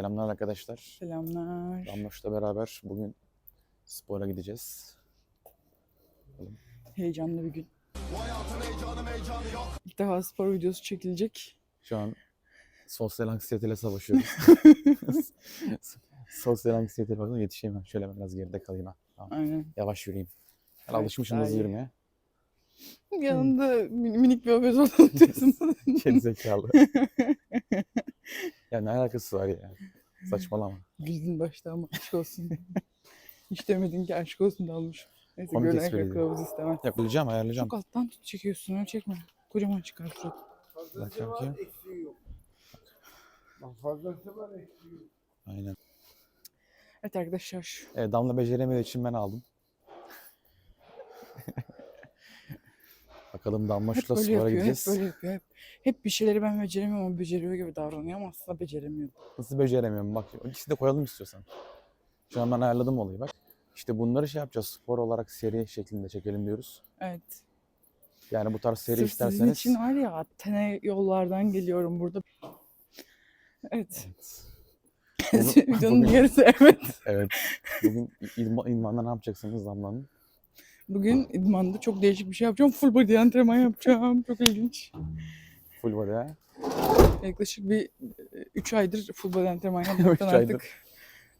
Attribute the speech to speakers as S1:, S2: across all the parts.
S1: Selamlar arkadaşlar.
S2: Selamlar.
S1: Damloş'la beraber bugün spora gideceğiz.
S2: Heyecanlı bir gün. İlk defa spor videosu çekilecek.
S1: Şu an sosyal anksiyeteyle savaşıyoruz. sosyal anksiyeteyle bakın yetişemem. Şöyle ben biraz geride kalayım ha. Tamam.
S2: Aynen.
S1: Yavaş yürüyeyim. Ben
S2: Evet,
S1: alışmışım hızlı yürümeye.
S2: Yanında min- minik bir obez olan diyorsun.
S1: Geri zekalı. ya ne alakası var ya? Saçmalama.
S2: Güldün başta ama aşk olsun. Hiç demedin ki aşk olsun da almış. Neyse
S1: Komik
S2: gören
S1: espriydi.
S2: kılavuz istemez.
S1: Yapılacağım, ayarlayacağım.
S2: Çok alttan tut çekiyorsun öyle çekme. Kocaman çıkar surat.
S1: Bak bakayım.
S3: eksiği yok. Bak fazlası var eksiği yok.
S1: Aynen.
S2: Evet arkadaşlar.
S1: Evet, Damla beceremediği için ben aldım. Bakalım
S2: Hep
S1: Damloş'la
S2: böyle
S1: spora
S2: yapıyor, hep
S1: gideceğiz.
S2: böyle yapıyor. Hep, hep bir şeyleri ben beceremiyorum ama beceriyor gibi davranıyor ama aslında beceremiyor.
S1: Nasıl beceremiyorum bak. İkisi de koyalım istiyorsan. Şu an ben ayarladım olayı bak. İşte bunları şey yapacağız. Spor olarak seri şeklinde çekelim diyoruz.
S2: Evet.
S1: Yani bu tarz seri
S2: Sırf sizin
S1: isterseniz.
S2: için var ya tene yollardan geliyorum burada. Evet.
S1: Bunu-
S2: Videonun
S1: bugün-
S2: yarısı evet.
S1: Evet. Bugün İlman'da ne yapacaksınız Damla'nın?
S2: Bugün idmanda çok değişik bir şey yapacağım. Full body antrenman yapacağım. Çok ilginç.
S1: Full body ha?
S2: Yaklaşık bir 3 aydır full body antrenman yapmaktan
S1: aydır.
S2: artık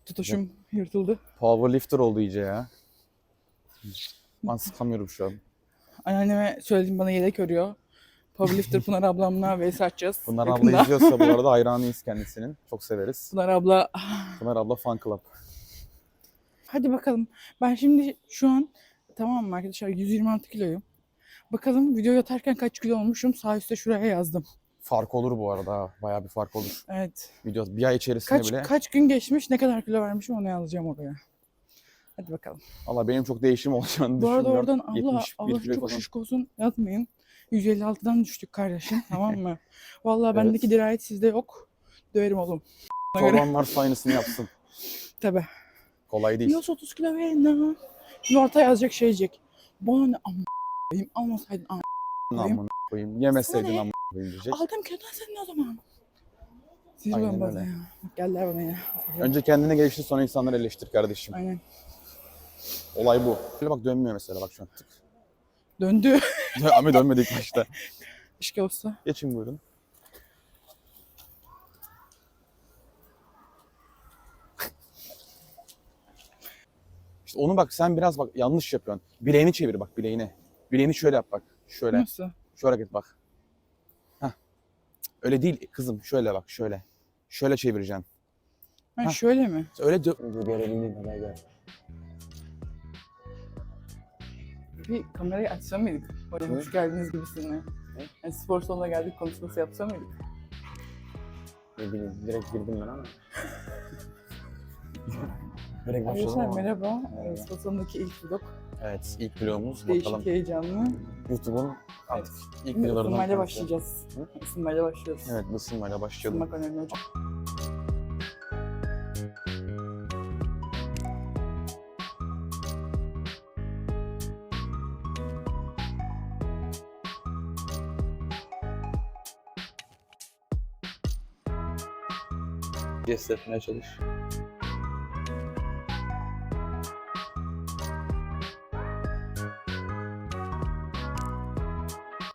S2: tutuşum yırtıldı.
S1: Powerlifter oldu iyice ya. Ben sıkamıyorum şu an.
S2: Anneanneme söyledim bana yedek örüyor. Powerlifter Pınar ablamla vs atacağız.
S1: Pınar
S2: yakında.
S1: abla izliyorsa bu arada hayranıyız kendisinin. Çok severiz.
S2: Pınar abla
S1: Pınar abla fan club.
S2: Hadi bakalım. Ben şimdi şu an tamam mı arkadaşlar 126 kiloyum. Bakalım video atarken kaç kilo olmuşum sağ üstte şuraya yazdım.
S1: Fark olur bu arada ha. Bayağı bir fark olur.
S2: Evet.
S1: Video bir ay içerisinde
S2: Kaç
S1: bile.
S2: kaç gün geçmiş ne kadar kilo vermişim onu yazacağım oraya. Hadi bakalım.
S1: Valla benim çok değişim olacağını
S2: Bu arada
S1: düşünmüyorum.
S2: oradan abla
S1: 71
S2: Allah
S1: kilo
S2: çok
S1: falan.
S2: şişko olsun yazmayın. 156'dan düştük kardeşim tamam mı? Vallahi
S1: Evet.
S2: bendeki dirayet sizde yok. Döverim oğlum. Ona göre.
S1: Torban varsa aynısını yapsın.
S2: Tabii.
S1: Kolay değil.
S2: 130 kilo verin lan. Ortaya yazacak şey diyecek. Bana ne amma koyayım almasaydın amma koyayım.
S1: Amına koyayım. Yemeseydin amına koyayım diyecek.
S2: Aldım kilodan senin o zaman. Sinir
S1: Aynen
S2: bazen
S1: öyle.
S2: ya. Geldiler bana ya.
S1: Önce kendine geliştir sonra insanları eleştir kardeşim.
S2: Aynen.
S1: Olay bu. Böyle bak dönmüyor mesela bak şu an tık.
S2: Döndü.
S1: Ama dönmedi ilk başta.
S2: Keşke olsa.
S1: Geçin buyurun. İşte onu bak sen biraz bak yanlış yapıyorsun. Bileğini çevir bak bileğini. Bileğini şöyle yap bak. Şöyle.
S2: Nasıl?
S1: Şu hareket bak. Hah. Öyle değil kızım. Şöyle bak şöyle. Şöyle çevireceksin.
S2: Ha,
S1: Ha.
S2: şöyle mi?
S1: Öyle dö- Görebildiğin kadar gel.
S2: Bir kamerayı açsa mıydık? Oraya hoş geldiniz gibisine.
S1: Ne?
S2: Yani spor salonuna geldik konuşması yapsa mıydık?
S1: Ne bileyim direkt girdim ben ama. direkt
S2: Arkadaşlar
S1: ama.
S2: merhaba.
S1: Merhaba.
S2: Salonundaki ilk vlog.
S1: Evet ilk vlogumuz
S2: Değişik,
S1: bakalım.
S2: heyecanlı.
S1: YouTube'un artık ilk
S2: Şimdi
S1: videolarından
S2: ısınmayla başlayacağız.
S1: Hı?
S2: Isınmayla başlıyoruz.
S1: Evet ısınmayla başlayalım.
S2: Isınmak önemli hocam.
S1: Jest etmeye çalış.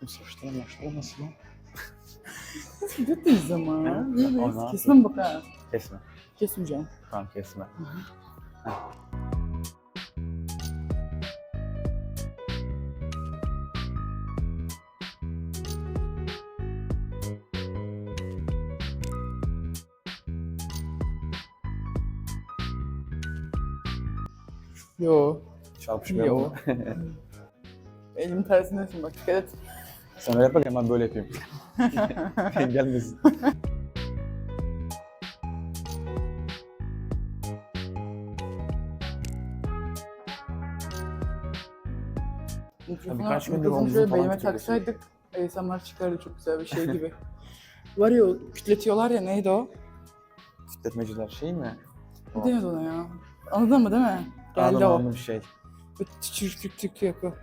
S1: Maçlarım nasıl lan?
S2: Ama.
S1: Hı?
S2: Videodayız.
S1: Ona-
S2: Kesmem bak ha.
S1: Kesme.
S2: Kesmeyeceğim.
S1: Tamam kesme.
S2: Yo.
S1: Çarpışmayalım.
S2: Yo. Elim tersindesin bak dikkat et.
S1: Sen öyle yap bak hemen böyle yapayım. Gelmesin.
S2: Mikrofonu,
S1: birkaç gündür
S2: mikrofonu
S1: omzum
S2: şöyle
S1: falan
S2: belime taksaydık ASMR çıkardı çok güzel bir şey gibi. Var ya o kütletiyorlar ya neydi o?
S1: Kütletmeciler şey mi?
S2: Ne deniyordu ona ya? Anladın mı değil mi? Geldi
S1: Anladım,
S2: o.
S1: bir şey.
S2: Böyle tük tük tük yapıyor.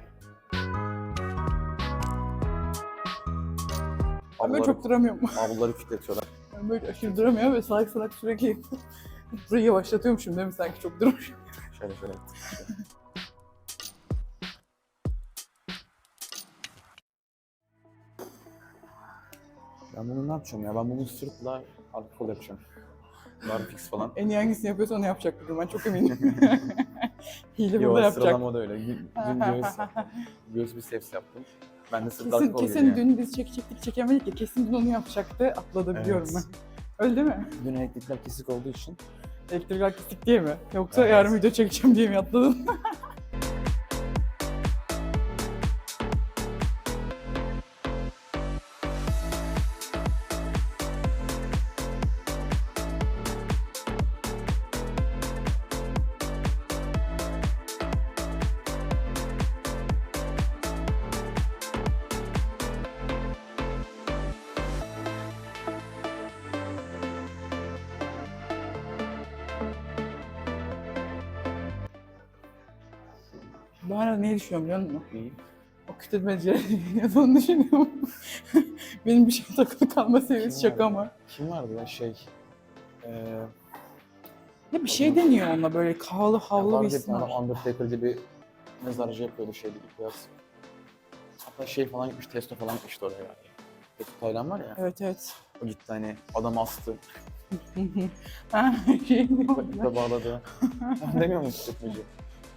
S2: Ben böyle çok duramıyorum.
S1: ablaları kütletiyorlar.
S2: Ben böyle aşırı duramıyor ve salak salak sürekli burayı yavaşlatıyormuşum değil mi sanki çok durmuş.
S1: Şöyle şöyle. Ben bunu ne yapacağım ya? Ben bunu sırtla alkol yapacağım. Barfix falan.
S2: En iyi hangisini yapıyorsa onu yapacak bugün ben çok eminim. Hile burada
S1: Yo
S2: yapacak.
S1: sıralama da öyle. Dün dün göğüs, göğüs biceps yaptım. Ben de sırt
S2: Kesin,
S1: alkol
S2: kesin
S1: yedim
S2: dün biz çekecektik çekemedik ya kesin dün onu yapacaktı atladı biliyorum
S1: Evet.
S2: ben. Öyle değil mi?
S1: Dün elektrikler kesik olduğu için
S2: Elektrik artistik diye mi? Yoksa
S1: Evet.
S2: yarın video çekeceğim diye mi atladın? Bu arada ne düşünüyorum biliyor musun?
S1: iyi.
S2: O kütürmecileri onu düşünüyorum. Benim bir şey takılı kalma seviyesi
S1: vardı?
S2: ama.
S1: Kim vardı ya şey? Eee
S2: Ya bir şey deniyor onunla böyle kahlı havlu bir isim
S1: adam
S2: var.
S1: Undertaker diye bir mezarcı yapıyordu şeydi ilk biraz. Hatta şey falan gitmiş, testo falan gitmişti oraya. Testo Taylan var ya.
S2: Evet evet.
S1: O gitti hani adam astı.
S2: Ha, şey ben.
S1: ipe bağladı. Demiyor musun tutmacı?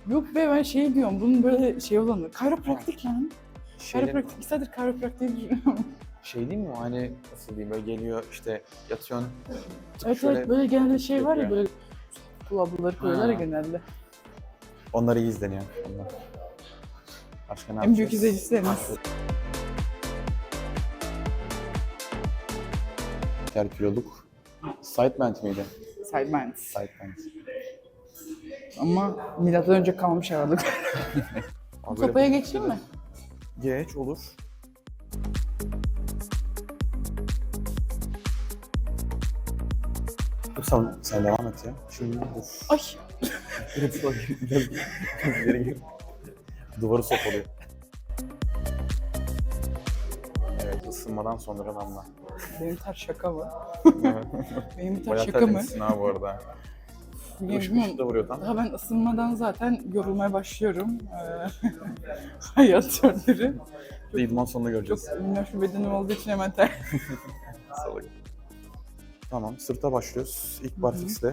S2: Yok be ben şey diyorum bunun böyle şey olanı. Kayropraktik lan.
S1: Şey,
S2: Kayropraktik. Bir saattir kayropraktiği düşünüyorum.
S1: şey değil mi o hani nasıl diyeyim böyle geliyor işte yatıyorsun. tık
S2: evet
S1: şöyle
S2: evet böyle genelde şey var ya
S1: yapıyor.
S2: böyle pul ablaları koyuyorlar ya
S1: Ha.
S2: genelde.
S1: Onları iyi izleniyor. Onlar. Başka ne
S2: En büyük
S1: yapacağız?
S2: izleyicileriniz.
S1: Ter kiloluk. Sideband miydi?
S2: Sidebands.
S1: Sideband.
S2: Ama milattan önce kalmış aralık. Kapıya geçeyim mi?
S1: Geç olur. Dur sen, sen devam et ya. Şimdi dur.
S2: Ay.
S1: Duvarı sopalıyor. Evet ısınmadan sonra damla.
S2: Benim tar şaka mı? Benim tar
S1: Bayağı
S2: şaka mı?
S1: terlemişsin ha bu arada. Işık da vuruyor tam.
S2: Daha ben ısınmadan zaten yorulmaya başlıyorum. Ee, Hayat.
S1: Bir de idman sonunda
S2: Çok
S1: göreceğiz.
S2: minnoş bir bedenim olduğu için hemen ter.
S1: Salak. Tamam sırta başlıyoruz. İlk barfix'le.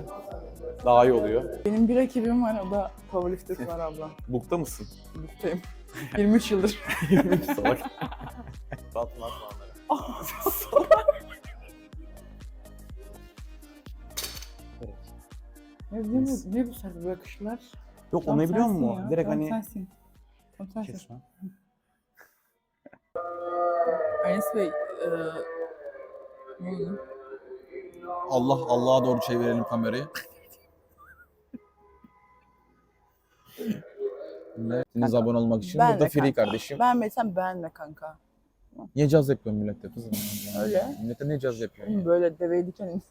S1: Daha iyi oluyor.
S2: Benim bir rakibim var o da powerlifter var abla.
S1: Bukta mısın?
S2: Buradayım. 23 yıldır.
S1: Salak. Batma atma
S2: ne, ne, bu, ne bu sarı bakışlar?
S1: Yok
S2: Tam
S1: onu ne biliyor
S2: sensin
S1: musun?
S2: ya,
S1: Direkt
S2: tam
S1: hani...
S2: sensin. Tam sensin.
S1: Kesme.
S2: Enes Bey, e, ne oldu?
S1: Allah Allah'a doğru çevirelim kamerayı. Ne? Siz abone olmak için
S2: Ben
S1: burada
S2: de
S1: free
S2: kanka.
S1: kardeşim.
S2: Beğenmediysen beğenme kanka.
S1: Niye caz yapıyorsun millete kızım?
S2: Öyle.
S1: Millete niye caz yapıyorsun? ya?
S2: Böyle deveye diken.